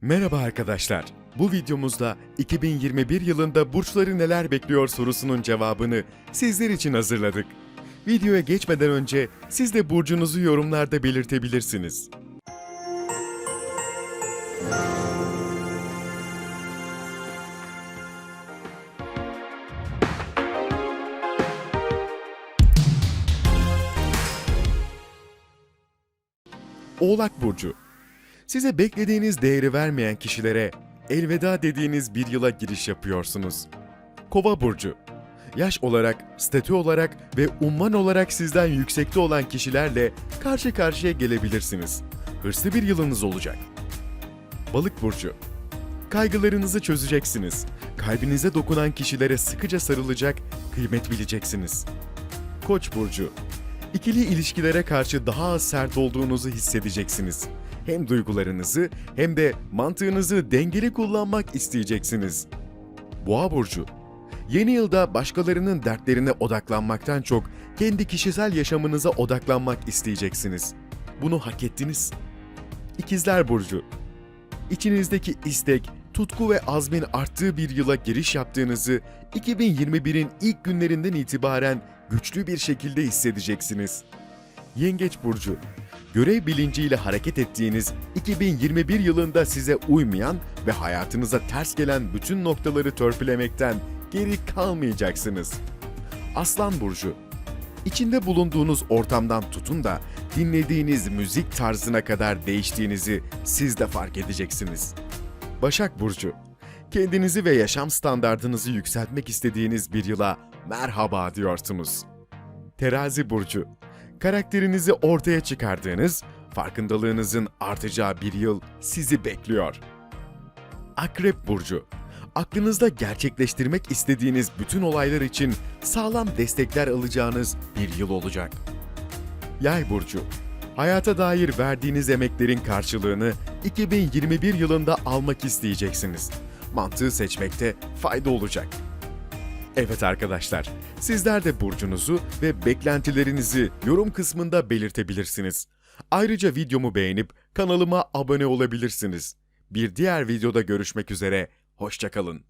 Merhaba arkadaşlar. Bu videomuzda 2021 yılında burçları neler bekliyor sorusunun cevabını sizler için hazırladık. Videoya geçmeden önce siz de burcunuzu yorumlarda belirtebilirsiniz. Oğlak Burcu Size beklediğiniz değeri vermeyen kişilere elveda dediğiniz bir yıla giriş yapıyorsunuz. Kova burcu. Yaş olarak, statü olarak ve umman olarak sizden yüksekte olan kişilerle karşı karşıya gelebilirsiniz. Hırslı bir yılınız olacak. Balık burcu. Kaygılarınızı çözeceksiniz. Kalbinize dokunan kişilere sıkıca sarılacak, kıymet bileceksiniz. Koç burcu. İkili ilişkilere karşı daha az sert olduğunuzu hissedeceksiniz. Hem duygularınızı hem de mantığınızı dengeli kullanmak isteyeceksiniz. Boğa burcu. Yeni yılda başkalarının dertlerine odaklanmaktan çok kendi kişisel yaşamınıza odaklanmak isteyeceksiniz. Bunu hak ettiniz. İkizler burcu. İçinizdeki istek, tutku ve azmin arttığı bir yıla giriş yaptığınızı 2021'in ilk günlerinden itibaren güçlü bir şekilde hissedeceksiniz. Yengeç burcu. Görev bilinciyle hareket ettiğiniz 2021 yılında size uymayan ve hayatınıza ters gelen bütün noktaları törpülemekten geri kalmayacaksınız. Aslan burcu. İçinde bulunduğunuz ortamdan tutun da dinlediğiniz müzik tarzına kadar değiştiğinizi siz de fark edeceksiniz. Başak Burcu Kendinizi ve yaşam standardınızı yükseltmek istediğiniz bir yıla merhaba diyorsunuz. Terazi Burcu Karakterinizi ortaya çıkardığınız, farkındalığınızın artacağı bir yıl sizi bekliyor. Akrep Burcu Aklınızda gerçekleştirmek istediğiniz bütün olaylar için sağlam destekler alacağınız bir yıl olacak. Yay burcu. Hayata dair verdiğiniz emeklerin karşılığını 2021 yılında almak isteyeceksiniz. Mantığı seçmekte fayda olacak. Evet arkadaşlar, sizler de burcunuzu ve beklentilerinizi yorum kısmında belirtebilirsiniz. Ayrıca videomu beğenip kanalıma abone olabilirsiniz. Bir diğer videoda görüşmek üzere, hoşçakalın.